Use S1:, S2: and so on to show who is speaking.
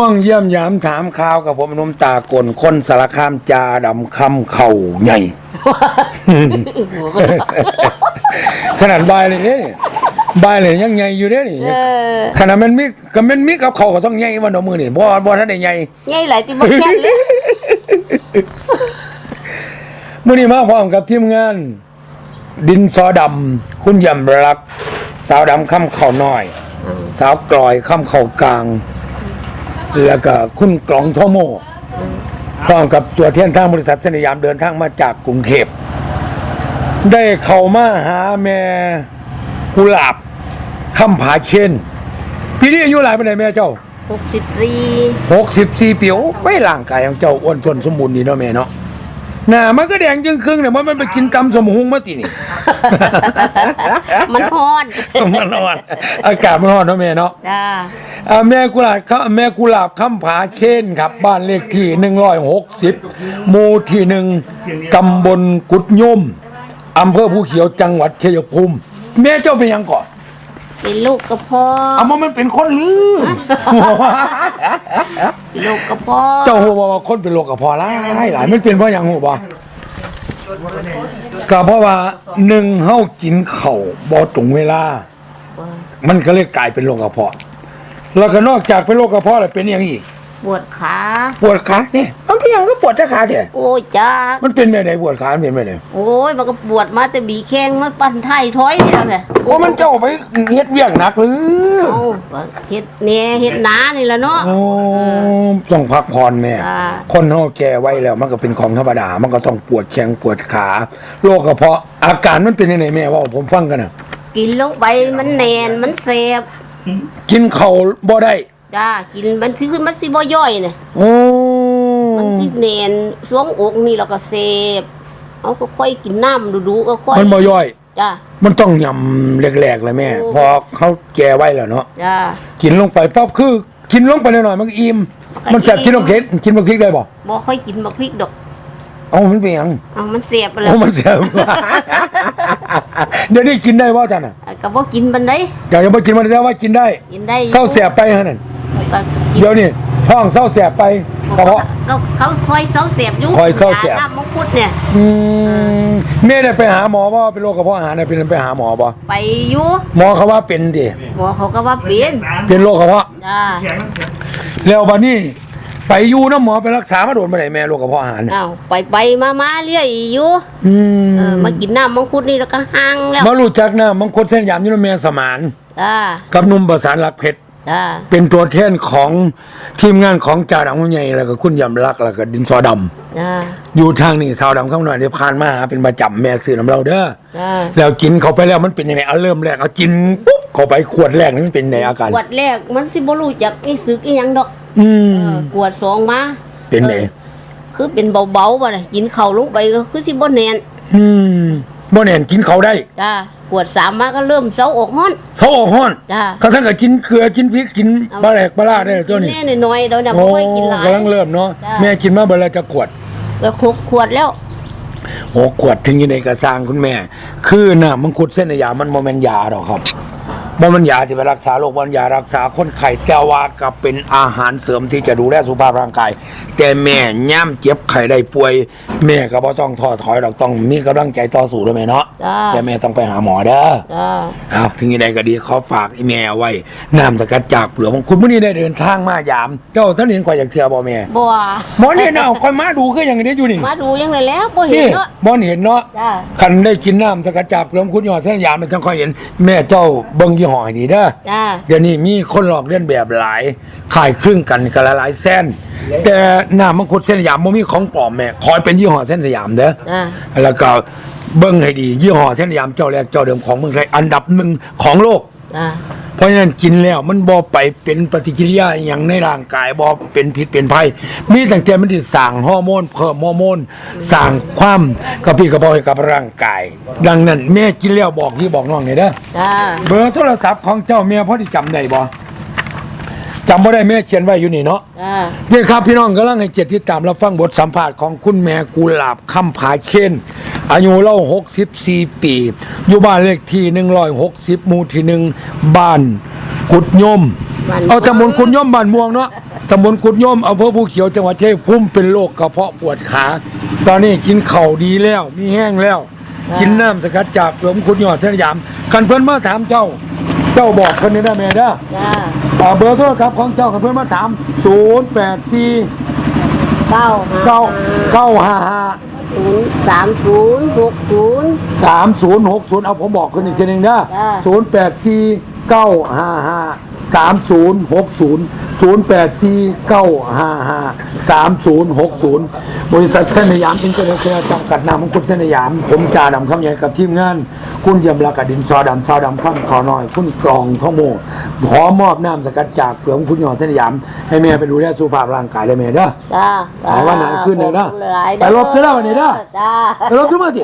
S1: ช่วงเยี่ยมยามถามข่าวกับผมหนุ่มตากลคนสารคามจาดำคำเข่าใหญ่ขนาดบายเลยเนี่ยนี่บายเลยยังใหญ่อยู่เด้นี่
S2: เออ
S1: ขนาดมันมีก็มันมีกับเขาก็ต้องใหญ่วันเอามือนี่บ่บ่ทันได้ใหญ่
S2: ไงหลายที่บ่แค่นเลย
S1: มื้อนี้มาพร้อมกับทีมงาน ดินสอดำคุณยำรัก สาวดำคำเข่าน้อย สาวกลอยคำเข่ากลาง แล้วก็คุณกลองทอโมพร้อมกับตัวเทียนทางบริษัทสนยามเดินทางมาจากกรุงเทพได้เข้ามาหาแม่กุหลาบคำผาเชนพี่นี่อายุหลายปานใดแม่เจ้า
S2: 64
S1: หกสิบสี่ปีโอ้ไม่ร่างกายของเจ้าอ้วนทวนสมบูรณ์ดีเนาะแม่เนาะห น้ามันก็แดงจึงครึ่งเนี่ยมันไปกินตำสมหุงมาตินี่
S2: มันฮ้อน
S1: มันร้อน อากาศมันร้อนเนาะแม่เนาะ
S2: จ้า
S1: อ่าแม่กุหลาบครับแม่กุหลาบคำผาเคนครับ บ้านเลขที่หนึ่งร้อยหกสิบหมู่ที่หนึ่งตำบลกุดยมอำเภอภูเขียวจังหวัดชัยภูมิ แม่เจ้าเป็นหยังก่อน
S2: เป็นลูกกระเพาะ
S1: เอามามันเป็นคนลือ
S2: ลูกกระเพาะ
S1: เจ้าหัวว่าคนเป็นโรคกระเพาะหลายหลายมันเป็นเพราะหยังหัวบ่ก็เพราะว่าหนึ่งเฮากินเข่าวบ่ตรงเวลา มันก็เลยกลายเป็นโรคกระเพาะ แล้วก็นอกจากเป็นโรคกระเพาะแล้วเป็นอหยังอีก
S2: ปวดขา
S1: ปวดขาเนี่ยมันเป็นหยังก็ปวดแต่ขาแท้
S2: โอ้ยจ้า
S1: มันเป็นแบบไหนปวดขามันเป็นแบบไหน
S2: โอ้ยมันก็ปวดมาแต่บีแข้งมันปั่นไทยถอยนี่แล้วแหละ
S1: โอ้มันเจ้าไปเฮ็ดเวียกหนักหรือ
S2: เอาก็เฮ็ดแหน่เฮ็ดหนานี่แหละเนาะ
S1: โอ้ต้องพักผ่อนแม่
S2: อ่า
S1: คนเฮาแก่ไว้แล้วมันก็เป็นของธรรมดา มันก็ต้องปวดแข้งปวดขาโรคกระเพาะอาการมันเป็นยังไงแม่เว่าผมฟังกันน่ะ
S2: กินลงไปมันแน่นมันเสบ
S1: กินข้าวบ่ได้
S2: จ้ากินมันสิขึ้นมันสิบ่ย่อยน่ะ
S1: โอ้
S2: มันสิแน่นสวงอกนี่แล้วก็เสบเอาก็ค่อยกินน้ำดูๆก็ค่อย
S1: มันบ่ย่อย
S2: จ้า
S1: มันต้องยำแหลกๆเลยแม่
S2: โอ้
S1: พอเขาแก่ไว้แล้วเนาะ
S2: จ้า
S1: กินลงไปปั๊บคือ กินลงไปหน่อยๆมันก็อิ่ม
S2: มันก็
S1: มันแซ่บ
S2: อิ่ม
S1: กินลงเค็ดกินบักพริกได้บ่
S2: บ่ค่อยกินบักพริกดอก
S1: เอ้ามันเป็นหยัง
S2: เอามันเสบไปเล
S1: โอ้
S2: ย
S1: มันแซ่บเดี๋ยวนี้กินได้บ่จันน่ะ
S2: ก็บ่กินบันได
S1: อยากจะบ่กินมันได้ว่ากินได้
S2: กินได้อยู่
S1: เศร้าแสบไปหั่นนั่น
S2: ก็กิน
S1: เดี๋ยวนี้ ท้องเศร้าแสบไปกระเพาะ
S2: ก็เขาค่อยเศร้าเสบอยู่
S1: ค่อยเศร้าเสพ
S2: ยน้ำมังคุดเนี่ย
S1: อืมแม่ได้ไปหาหมอบ่เป็นโรคกระเพาะอาหารได้เป็นไปหาหมอบ่
S2: ไปอยู่
S1: หมอเขาว่าเป็นดิ
S2: หมอเขาก็ว่าเป็น
S1: เป็นโรคกระเพาะ
S2: จ้า
S1: แล้วบัดนี้ ไปอยู่น้ำหมอไปรักษามาโดนมาไหนแม่โรคกระเพาะอาหารเนี่ย
S2: อ้าวไปไปมามาเรื่อยอยู่
S1: อืม
S2: เออมากินน้ำมังคุดนี่แล้วก็ห่างแล้ว
S1: มารู้จักนะมังคุดเส้นยามยุนแม่สมาน
S2: จ้า
S1: กับหนุ่มประสานรักเพชร
S2: จ้า
S1: เป็นตัวแทนของทีมงานของจ่าดำหุ่นใหญ่แล้วก็คุณยำรักแล้วก็ดินสอดำ
S2: จ้า
S1: อยู่ทางนี้สาวดำข้างหน่อยได้ผ่านมาหาเป็นประจำแม่ซื้อน้ำเราเด้อ
S2: จ้า
S1: แล้วกินเข้าไปแล้วมันเป็นยังไงเอาเริ่มแรกเอากินปุ๊บเข้าไปขวดแรกนี่มันเป็นในอาการ
S2: กวดแรกมันสิบ่รู้จักอีสึกอีหยังดอก
S1: อื
S2: เอ
S1: ม
S2: อกวดสองมา
S1: เป็นไง
S2: ออคือเป็นเบาๆบ่ได้กินข้าวลงไปก็คือสิบ่แน่น
S1: อืมบ่แน่นกินเขาได้
S2: จ้า กวดสามมาก็เริ่มเซาอกฮ้อน
S1: เขาออกห้อน
S2: จ้า
S1: เขาทั้งกับกินเกลือกินพริกกินปลาแหลกปลาล่าได้ตัวนี้
S2: แน่น้อยๆเดี๋ยวเนี่ย
S1: โอ้
S2: บ่ค่อยกินหลาย
S1: กำลังเริ่มเนาะ
S2: จ้ะ
S1: แม่กินมาเบอร์ละจะขวด
S2: แล้วหกขวดแล้ว
S1: โอ้ขวดถึงอยู่ในกระซางคุณแม่ คือน่ะมังคุดเส้นยามันโมเมนยาหรอกครับ บ่มันยาที่ไปรักษาโรคบ่มันยารักษาคนไข้แต่ว่าก็เป็นอาหารเสริมที่จะดูแลสุขภาพร่างกาย แต่แม่ย่ำเจ็บไข้ได้ป่วย แม่ก็บ่ต้องท้อถอยดอกต้องมีกำลังใจต่อสู้ด้วยแม่เนาะ
S2: จ้า
S1: แต่แม่ต้องไปหาหมอเด้อ
S2: จ้า
S1: เอาถึงยังไงก็ดีขอฝากอีแม่เอาไว้น้ำสกัดจากเปลือกมังคุดมื้อนี้ได้เดินทางมายาม เจ้าท่านเห็นข่อยอยากเทื่อบ่แม่
S2: บัว
S1: หมอเนี่ยเอาข่อยมาดูคืออย่างนี้อยู่นี่
S2: มาดูยังไงแล้วบ่เห็น
S1: นี่
S2: เนาะ
S1: บ่เห็นเนาะ
S2: จ้า
S1: คันได้กินน้ำสกัดจากเปลือกมังคุดยอดเส้นยามมันจังค่อยเห็น แม่เจ้าเบิ่งยี่ห้อให้ดีเด้อ
S2: จ้า
S1: เดี๋ยวนี้มีคนหลอกเลียนแบบหลายขายครึ่งกันกันละหลายแสนแต่น้ำมังคุดเส้นสยามบ่มีของปลอมแม่คอยเป็นยี่ห้อเส้นสยามเด้อ
S2: จ้า
S1: แล้วก็เบิ้งให้ดี ยี่ห้อเส้นสยามเจ้าแรกเจ้าเดิมของเมืองไทยอันดับหนึ่งของโลก
S2: จ้า
S1: เพราะฉะนั้นกินแล้วมันบ่ไปเป็นปฏิกิริยาอหย่างในร่างกายบ่เป็นพิษเป็นภัย มีตั้งแต่มันที่สั่งฮอร์โมน เพิ่มฮอร์โมนสั่งความกระปรี้กระเปอยกับร่างกาย ดังนั้นแม่กินแล้วบอกพี่บอกน้องนี่เด้อ
S2: จ้า
S1: เบอร์โทรศัพท์ของเจ้าแม่พอที่จำได้บ่ จำบ่ได้แม่เขียนไว้อยู่นี่เนาะ
S2: จ้า
S1: นี่ครับพี่น้องกำลังให้เกียรติติดตามรับฟังบทสัมภาษณ์ของคุณแม่กุหลาบคำผาเชนอายุเล่า64 ปี อยู่บ้านเลขที่ 160หมู่ที่หนึ่งบ้านกุดยม
S2: บ้น
S1: เอาตำบลกุดย่อมบ้านม่วงเนาะตำบลกุดย่อมอำเภอภูเขียวจังหวัดชัยภูมิเป็นโรคกระเพาะปวดขา ตอนนี้กินเข่าวดีแล้วมีแห้งแล้ว กินน้ำสกัดจากเปลือกมังคุดยอดสยามคันเพิ่นมาถามเจ้า เจ้าบอกเพิ่นนี่ได้แม่เด้อ
S2: จ้า
S1: อ่าเบอร์โทรศัพท์ของเจ้าคันเพิ่นมาถาม0 8 4
S2: เก้า
S1: 9 9 5
S2: ศูนย์สามศูนย์หกศูนย์
S1: 5 3 0 6 0เอาผมบอกคุณอีกทีหนึงนะ
S2: จ้า
S1: 0 8 4 9 5 5 3 0 6 0 0 8 4 9 5 5 3 0 6 0บริษัทเส้นสยามอินเตอร์เนชั่นแนลจำกัดนามของคุณเส้นสยาม ผมจ่าดำคำใหญ่กับทีมงาน คุณเยี่ยมรากดินซอดำซอดำข้ามขอน้อย คุณกรองท่องโมขอมอบน้ำสกัดจากเปลือกมังคุณยอดเส้นสยาม ให้แม่ไปดูแลสุขภาพร่างกายได้แม่เด้อ
S2: จ้า
S1: หลายวันหลายคืนเลยนะ
S2: หลาย
S1: ไปรบเถอะนะวันนี้นะ
S2: จ้า
S1: ไปรบขึ้นมาสิ